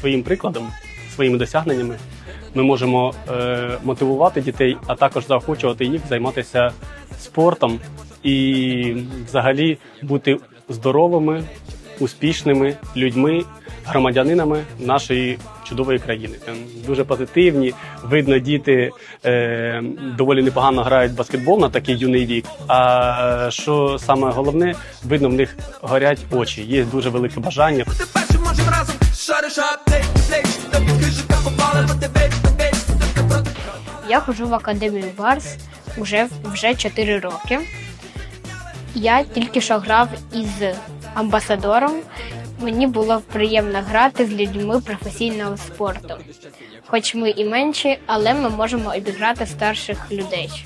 своїм прикладом, своїми досягненнями ми можемо е, мотивувати дітей, а також заохочувати їх займатися спортом і взагалі бути здоровими, успішними людьми, громадянинами нашої чудової країни. Е, Дуже позитивні. Видно, діти е, доволі непогано грають баскетбол на такий юний вік. А е, що саме головне, видно, в них горять очі. Є дуже велике бажання. Можем разом Шариш аптек, плеч Тобі крижика попала, бо тебе Я ходжу в академію Барс вже, вже 4 роки. Я тільки що грав із амбасадором. Мені було приємно грати з людьми професійного спорту. Хоч ми і менші, але ми можемо обіграти старших людей.